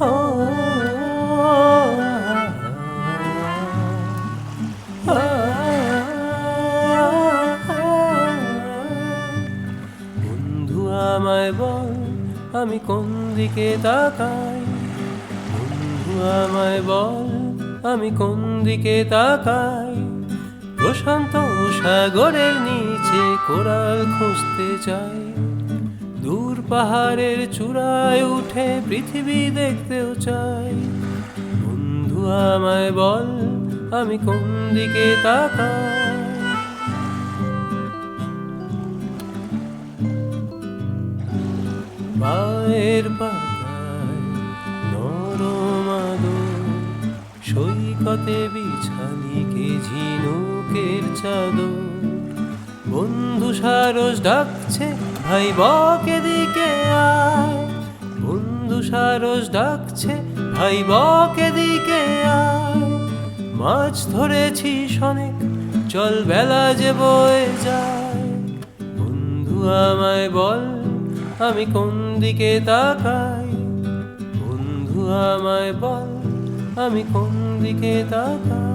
বন্ধু আমায় বল, আমি কোন দিকে তাকাই? বন্ধু আমায় বল, আমি কোন দিকে তাকাই? প্রশান্ত সাগরের নিচে কোরাল খুঁজতে চাই। পাহাড়ের চূড়ায় উঠে পৃথিবী দেখতেও চাই। বন্ধু, আমায় বল, আমি কোন দিকে তাকাই? মায়ের পাতায় নরম সৈকতে বিছানিকে ঝিনুকের চাদর। বন্ধু, সারস ডাকছে ভাই বকে দিকে আয়। বন্ধু সারস ডাকছে, ভাই বকে দিকে আয়। মাছ ধরেছিস অনেক চল বেলা যে বয়ে যায়। বন্ধু আমায় বল, আমি কোন দিকে তাকাই? বন্ধু আমায় বল, আমি কোন দিকে তাকাই?